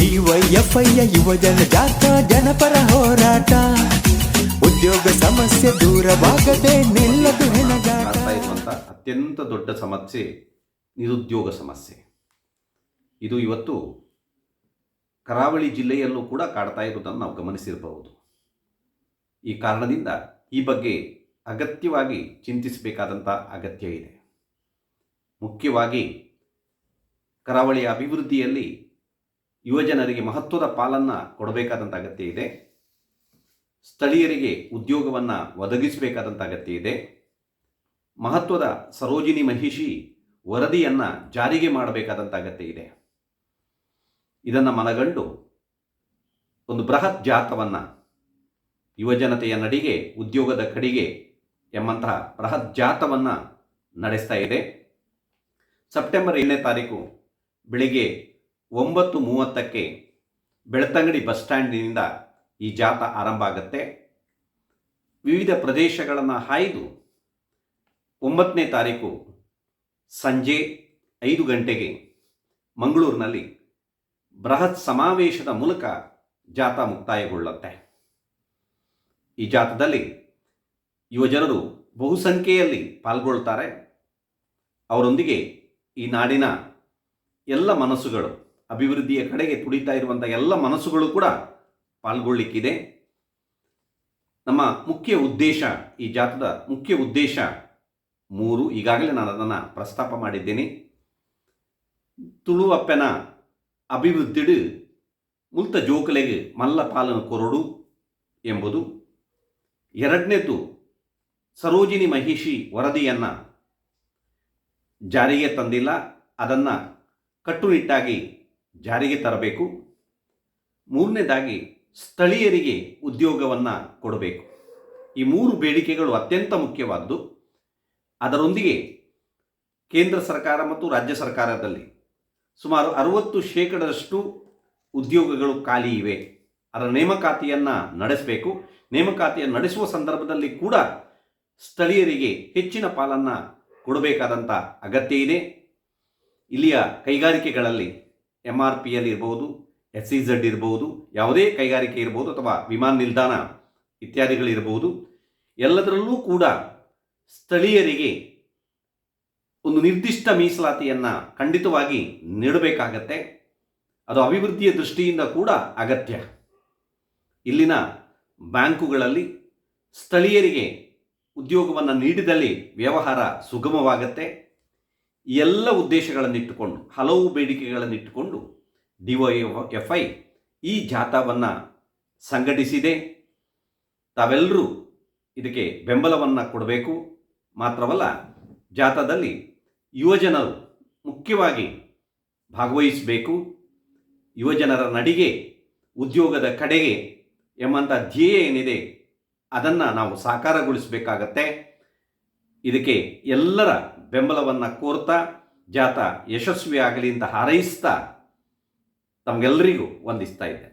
ಡಿವೈಎಫ್ಐಯ ಯುವ ಜನಜಾತ ಜನಪರ ಹೋರಾಟ. ಉದ್ಯೋಗ ಸಮಸ್ಯೆ ದೂರವಾಗದೆ ನಿಲ್ಲದು ಅತ್ಯಂತ ದೊಡ್ಡ ಸಮಸ್ಯೆ ನಿರುದ್ಯೋಗ ಸಮಸ್ಯೆ. ಇದು ಇವತ್ತು ಕರಾವಳಿ ಜಿಲ್ಲೆಯಲ್ಲೂ ಕೂಡ ಕಾಡ್ತಾ ಇರುವುದನ್ನು ನಾವು ಗಮನಿಸಿರಬಹುದು. ಈ ಕಾರಣದಿಂದ ಈ ಬಗ್ಗೆ ಅಗತ್ಯವಾಗಿ ಚಿಂತಿಸಬೇಕಾದಂಥ ಅಗತ್ಯ ಇದೆ. ಮುಖ್ಯವಾಗಿ ಕರಾವಳಿಯ ಅಭಿವೃದ್ಧಿಯಲ್ಲಿ ಯುವಜನರಿಗೆ ಮಹತ್ವದ ಪಾಲನ್ನು ಕೊಡಬೇಕಾದಂಥ ಅಗತ್ಯ ಇದೆ. ಸ್ಥಳೀಯರಿಗೆ ಉದ್ಯೋಗವನ್ನು ಒದಗಿಸಬೇಕಾದಂಥ ಅಗತ್ಯ ಇದೆ. ಮಹತ್ವದ ಸರೋಜಿನಿ ಮಹಿಷಿ ವರದಿಯನ್ನು ಜಾರಿಗೆ ಮಾಡಬೇಕಾದಂಥ ಅಗತ್ಯ ಇದೆ. ಇದನ್ನು ಮನಗಂಡು ಒಂದು ಬೃಹತ್ ಜಾಥವನ್ನು ಯುವಜನತೆಯ ನಡಿಗೆ, ಉದ್ಯೋಗದ ಕಡೆಗೆ ಎಂಬಂತಹ ಬೃಹತ್ ಜಾಥವನ್ನು ನಡೆಸ್ತಾ ಇದೆ. ಸೆಪ್ಟೆಂಬರ್ ಏಳನೇ ತಾರೀಕು ಬೆಳಿಗ್ಗೆ ಒಂಬತ್ತು ಮೂವತ್ತಕ್ಕೆ ಬೆಳ್ತಂಗಡಿ ಬಸ್ ಸ್ಟ್ಯಾಂಡಿನಿಂದ ಈ ಜಾಥಾ ಆರಂಭ ಆಗುತ್ತೆ. ವಿವಿಧ ಪ್ರದೇಶಗಳನ್ನು ಹಾಯ್ದು ಒಂಬತ್ತನೇ ತಾರೀಕು ಸಂಜೆ ಐದು ಗಂಟೆಗೆ ಮಂಗಳೂರಿನಲ್ಲಿ ಬೃಹತ್ ಸಮಾವೇಶದ ಮೂಲಕ ಜಾಥಾ ಮುಕ್ತಾಯಗೊಳ್ಳುತ್ತೆ. ಈ ಜಾಥಾದಲ್ಲಿ ಯುವಜನರು ಬಹುಸಂಖ್ಯೆಯಲ್ಲಿ ಪಾಲ್ಗೊಳ್ತಾರೆ. ಅವರೊಂದಿಗೆ ಈ ನಾಡಿನ ಎಲ್ಲ ಮನಸ್ಸುಗಳು ಅಭಿವೃದ್ಧಿಯ ಕಡೆಗೆ ತುಡಿತಾ ಇರುವಂಥ ಎಲ್ಲ ಮನಸ್ಸುಗಳು ಕೂಡ ಪಾಲ್ಗೊಳ್ಳಿಕ್ಕಿದೆ. ನಮ್ಮ ಮುಖ್ಯ ಉದ್ದೇಶ, ಈ ಜಾತದ ಮುಖ್ಯ ಉದ್ದೇಶ ಮೂರು. ಈಗಾಗಲೇ ನಾನು ಅದನ್ನು ಪ್ರಸ್ತಾಪ ಮಾಡಿದ್ದೇನೆ. ತುಳುವಪ್ಪನ ಅಭಿವೃದ್ಧಿಡು ಮುಲ್ತ ಜೋಕಲೆಗೆ ಮಲ್ಲ ಪಾಲನ ಕೊರಡು ಎಂಬುದು. ಎರಡನೇದು, ಸರೋಜಿನಿ ಮಹಿಷಿ ವರದಿಯನ್ನು ಜಾರಿಗೆ ತಂದಿಲ್ಲ. ಅದನ್ನು ಕಟ್ಟುನಿಟ್ಟಾಗಿ ಜಾರಿಗೆ ತರಬೇಕು. ಮೂರನೇದಾಗಿ ಸ್ಥಳೀಯರಿಗೆ ಉದ್ಯೋಗವನ್ನು ಕೊಡಬೇಕು. ಈ ಮೂರು ಬೇಡಿಕೆಗಳು ಅತ್ಯಂತ ಮುಖ್ಯವಾದ್ದು. ಅದರೊಂದಿಗೆ ಕೇಂದ್ರ ಸರ್ಕಾರ ಮತ್ತು ರಾಜ್ಯ ಸರ್ಕಾರದಲ್ಲಿ ಸುಮಾರು ಅರುವತ್ತು ಶೇಕಡದಷ್ಟು ಉದ್ಯೋಗಗಳು ಖಾಲಿ ಇವೆ. ಅದರ ನೇಮಕಾತಿಯನ್ನು ನಡೆಸಬೇಕು. ನೇಮಕಾತಿಯನ್ನು ನಡೆಸುವ ಸಂದರ್ಭದಲ್ಲಿ ಕೂಡ ಸ್ಥಳೀಯರಿಗೆ ಹೆಚ್ಚಿನ ಪಾಲನ್ನು ಕೊಡಬೇಕಾದಂಥ ಅಗತ್ಯ ಇದೆ. ಇಲ್ಲಿಯ ಕೈಗಾರಿಕೆಗಳಲ್ಲಿ ಎಂ ಆರ್ ಪಿ ಎಲ್ ಇರ್ಬೋದು ಎಸ್ ಸಿ ಝಡ್ ಇರ್ಬೋದು, ಯಾವುದೇ ಕೈಗಾರಿಕೆ ಇರ್ಬೋದು ಅಥವಾ ವಿಮಾನ ನಿಲ್ದಾಣ ಇತ್ಯಾದಿಗಳಿರ್ಬೋದು ಎಲ್ಲದರಲ್ಲೂ ಕೂಡ ಸ್ಥಳೀಯರಿಗೆ ಒಂದು ನಿರ್ದಿಷ್ಟ ಮೀಸಲಾತಿಯನ್ನು ಖಂಡಿತವಾಗಿ ನೀಡಬೇಕಾಗತ್ತೆ. ಅದು ಅಭಿವೃದ್ಧಿಯ ದೃಷ್ಟಿಯಿಂದ ಕೂಡ ಅಗತ್ಯ. ಇಲ್ಲಿನ ಬ್ಯಾಂಕುಗಳಲ್ಲಿ ಸ್ಥಳೀಯರಿಗೆ ಉದ್ಯೋಗವನ್ನು ನೀಡಿದಲ್ಲಿ ವ್ಯವಹಾರ ಸುಗಮವಾಗತ್ತೆ. ಎಲ್ಲ ಉದ್ದೇಶಗಳನ್ನಿಟ್ಟುಕೊಂಡು, ಹಲವು ಬೇಡಿಕೆಗಳನ್ನಿಟ್ಟುಕೊಂಡು ಡಿ ವೈ ಎಫ್ ಐ ಈ ಜಾಥಾವನ್ನು ಸಂಘಟಿಸಿದೆ. ತಾವೆಲ್ಲರೂ ಇದಕ್ಕೆ ಬೆಂಬಲವನ್ನು ಕೊಡಬೇಕು. ಮಾತ್ರವಲ್ಲ, ಜಾಥಾದಲ್ಲಿ ಯುವಜನರು ಮುಖ್ಯವಾಗಿ ಭಾಗವಹಿಸಬೇಕು. ಯುವಜನರ ನಡಿಗೆ, ಉದ್ಯೋಗದ ಕಡೆಗೆ ಎಂಬಂಥ ಧ್ಯೇಯ ಏನಿದೆ, ಅದನ್ನು ನಾವು ಸಾಕಾರಗೊಳಿಸಬೇಕಾಗತ್ತೆ. ಇದಕ್ಕೆ ಎಲ್ಲರ ಬೆಂಬಲವನ್ನು ಕೋರ್ತಾ ಜಾಥಾ ಯಶಸ್ವಿಯಾಗಲಿ ಅಂತ ಹಾರೈಸ್ತಾ ತಮಗೆಲ್ಲರಿಗೂ ವಂದಿಸ್ತಾ ಇದ್ದೇನೆ.